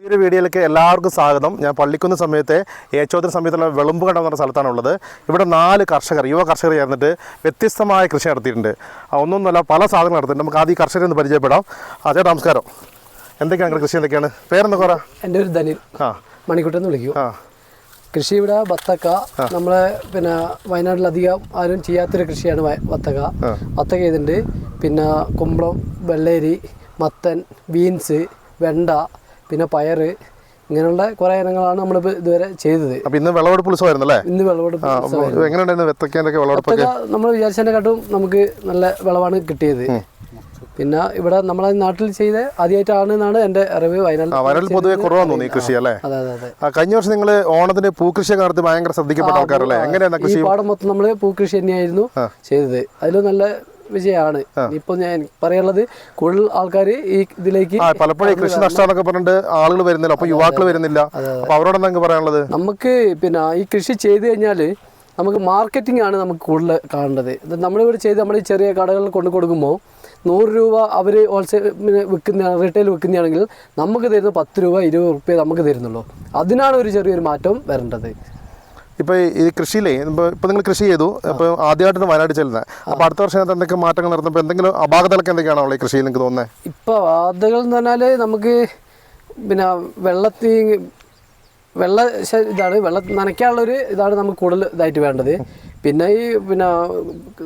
ഈ ഒരു വീഡിയോയിലേക്ക് എല്ലാവർക്കും സ്വാഗതം. ഞാൻ പള്ളിക്കുന്ന സമയത്തെ ഏച്ചോത്തിന് സമയത്തുള്ള വിളമ്പ് കണ്ടെന്ന് പറഞ്ഞ സ്ഥലത്താണുള്ളത്. ഇവിടെ നാല് കർഷകർ യുവ കർഷകർ ചേർന്നിട്ട് വ്യത്യസ്തമായ കൃഷി നടത്തിയിട്ടുണ്ട്. ഒന്നൊന്നുമല്ല പല സാധനങ്ങൾ നടത്തിയിട്ടുണ്ട്. നമുക്ക് ആദ്യം കർഷകരെ ഒന്ന് പരിചയപ്പെടാം. ആ ചേട്ടാ നമസ്കാരം. എന്തൊക്കെയാണ് കൃഷി എന്തൊക്കെയാണ്? പേരെന്താ പറ? എന്റെ ഒരു ധനിൽ. ആ. മണിക്കുട്ടെന്ന് വിളിക്കും. ആ. കൃഷി ഇവിടെ ബത്തക്ക നമ്മളെ പിന്നെ വയനാട്ടിലധികം ആരും ചെയ്യാത്തൊരു കൃഷിയാണ് വത്തക്ക. ബത്തക്ക ചെയ്തിട്ടുണ്ട്. പിന്നെ കുമ്പളം വെള്ളേരി മത്തൻ ബീൻസ് വെണ്ട പിന്നെ പയറ് ഇങ്ങനെയുള്ള കുറെ ഇനങ്ങളാണ് നമ്മൾ ഇതുവരെ ചെയ്തത്. അപ്പോൾ ഇന്ന് വിളവെടുപ്പ് ഉത്സവമായിരുന്നു അല്ലേ ഇന്ന് വിളവെടുപ്പ് എങ്ങനെയുണ്ടായിരുന്നു വെത്തക്കേന്റെയൊക്കെ വിളവെടുപ്പൊക്കെ? നമ്മൾ വിചാരിച്ചതിനെക്കാട്ടും നമുക്ക് നല്ല വിളവാണ് കിട്ടിയത്. പിന്നെ ഇവിടെ നമ്മളെ നാട്ടിൽ ചെയ്ത ആദ്യമായിട്ടാണ് എന്നാണ് എന്റെ അറിവ്. വയനാട് വയനാട്ടിൽ പൊതുവെ കുറവാന്ന് തോന്നി കൃഷി അല്ലേ? അതെ അതെ കഴിഞ്ഞ വർഷം നിങ്ങൾ ഓണത്തിന് പൂക്കൃഷി നടത്തി ഭയങ്കര ശ്രദ്ധിക്കപ്പെട്ട ആൾക്കാരല്ലേ? എങ്ങനെയാണ് കൃഷി? പാടം മൊത്തം നമ്മൾ പൂക്കൃഷി തന്നെയായിരുന്നു ചെയ്തത്. അതിൽ നല്ല വിജയമാണ് ഇപ്പൊ ഞാൻ പറയാനുള്ളത് കൂടുതൽ ആൾക്കാർ ഈ ഇതിലേക്ക് പലപ്പോഴും കൃഷി നഷ്ടമെന്നൊക്കെ പറഞ്ഞിട്ട് ആളുകൾ വരുന്നില്ല. അപ്പൊ യുവാക്കൾ വരുന്നില്ല. അവരോട് എന്താ പറയാനുള്ളത്? നമുക്ക് പിന്നെ ഈ കൃഷി ചെയ്തു കഴിഞ്ഞാൽ നമുക്ക് മാർക്കറ്റിംഗ് ആണ് നമുക്ക് കൂടുതൽ കാണേണ്ടത്. നമ്മളിവിടെ ചെയ്ത് നമ്മൾ ഈ ചെറിയ കടകളിൽ കൊണ്ടു കൊടുക്കുമ്പോൾ നൂറ് രൂപ അവർ ഹോൾസെയിൽ വിൽക്കുന്ന റീറ്റെയിൽ വിൽക്കുന്നതാണെങ്കിൽ നമുക്ക് തരുന്ന പത്ത് രൂപ ഇരുപത് റുപ്യ നമുക്ക് തരുന്നുള്ളൂ. അതിനാണ് ഒരു ചെറിയൊരു മാറ്റം വരേണ്ടത്. ഇപ്പോൾ ഈ കൃഷിയിലേ ഇപ്പോൾ ഇപ്പോൾ നിങ്ങൾ കൃഷി ചെയ്തു അപ്പോൾ ആദ്യമായിട്ടാണ് വയനാട് ചെല്ലുന്നത്. അപ്പോൾ അടുത്ത വർഷം എന്തൊക്കെ മാറ്റങ്ങൾ നടത്തുമ്പോൾ എന്തെങ്കിലും അപാകതകളൊക്കെ എന്തൊക്കെയാണോ ഈ കൃഷിയിൽ നിങ്ങൾക്ക് തോന്നുന്നത് ഇപ്പോൾ അപാകതകൾ എന്ന് പറഞ്ഞാൽ നമുക്ക് പിന്നെ വെള്ളത്തി വെള്ള ഇതാണ് വെള്ളം നനയ്ക്കാനുള്ളൊരു ഇതാണ് നമുക്ക് കൂടുതൽ ഇതായിട്ട് വേണ്ടത്. പിന്നെ ഈ പിന്നെ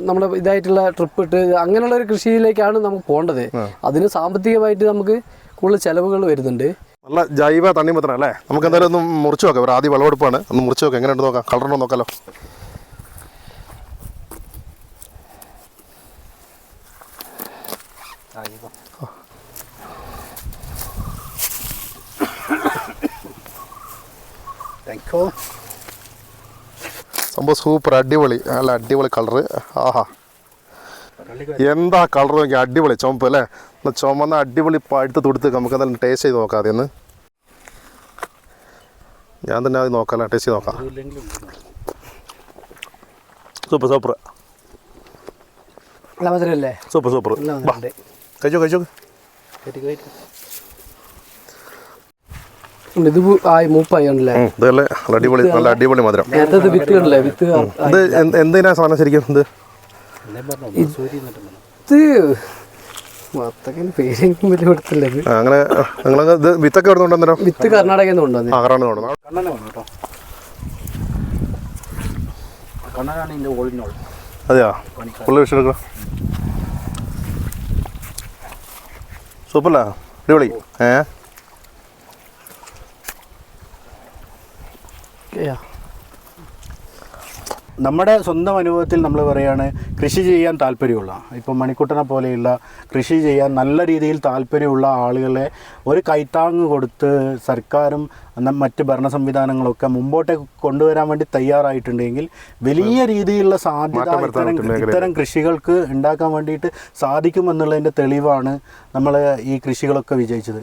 നമ്മുടെ ഇതായിട്ടുള്ള ട്രിപ്പ് ഇട്ട് അങ്ങനെയുള്ള ഒരു കൃഷിയിലേക്കാണ് നമുക്ക് പോകേണ്ടത്. അതിന് സാമ്പത്തികമായിട്ട് നമുക്ക് കൂടുതൽ ചിലവുകൾ വരുന്നുണ്ട്. നല്ല ജൈവ തണ്ണിമത്തനം അല്ലേ? നമുക്ക് എന്തായാലും ഒന്ന് മുറിച്ച് നോക്കാം. ഒരു ആദ്യം വിളവെടുപ്പാണ്. ഒന്ന് മുറിച്ച് നോക്കാം. എങ്ങനെയുണ്ട് നോക്കാം. കളറുണ്ടോ നോക്കാലോ. സംഭവം സൂപ്പർ അടിപൊളി. നല്ല അടിപൊളി കളറ്. ആഹാ. എന്താ കളർ നോക്കിയാൽ അടിപൊളി ചുമപ്പ് അല്ലേ? ചുമന്ന അടിപൊളി പഴുത്ത് തുടുത്ത് നമുക്ക് എന്തായാലും ടേസ്റ്റ് ചെയ്ത് നോക്കാം അതിന്ന് ഞാൻ തന്നെ അത് നോക്കാം ടേസ്റ്റ് ചെയ്ത് നോക്കാം. സൂപ്പർ സൂപ്പർ സൂപ്പർ സൂപ്പർ കഴിച്ചോ കഴിച്ചോ. ഇത് ആയി മൂപ്പായി ഉണ്ടല്ലേ? ഇതല്ലേ നല്ല അടിപൊളി നല്ല അടിപൊളി മധുരം. വിത്ത് ഇത് എന്തിനാ സാധനം ശരിക്കും ഇത്? ഇത് അങ്ങനെ നിങ്ങൾ ഇത് വിത്തൊക്കെ എവിടെ കൊണ്ടുവന്നോ വിത്ത് കർണാടകയിൽ നിന്ന് ആറാണ് അതെയാ? എടുക്കണം? അടിപൊളി. ഏ? യാ. നമ്മുടെ സ്വന്തം അനുഭവത്തിൽ നമ്മൾ പറയുകയാണ് കൃഷി ചെയ്യാൻ താല്പര്യമുള്ള. ഇപ്പം മണിക്കുട്ടനെ പോലെയുള്ള കൃഷി ചെയ്യാൻ നല്ല രീതിയിൽ താല്പര്യമുള്ള ആളുകളെ ഒരു കൈത്താങ് കൊടുത്ത് സർക്കാരും മറ്റ് ഭരണ സംവിധാനങ്ങളൊക്കെ മുമ്പോട്ടേക്ക് കൊണ്ടുവരാൻ വേണ്ടി തയ്യാറായിട്ടുണ്ടെങ്കിൽ വലിയ രീതിയിലുള്ള സാധ്യത ഇത്തരം ഇത്തരം കൃഷികൾക്ക് ഉണ്ടാക്കാൻ വേണ്ടിയിട്ട് സാധിക്കുമെന്നുള്ളതിന്റെ തെളിവാണ് നമ്മൾ ഈ കൃഷികളൊക്കെ വിജയിച്ചത്.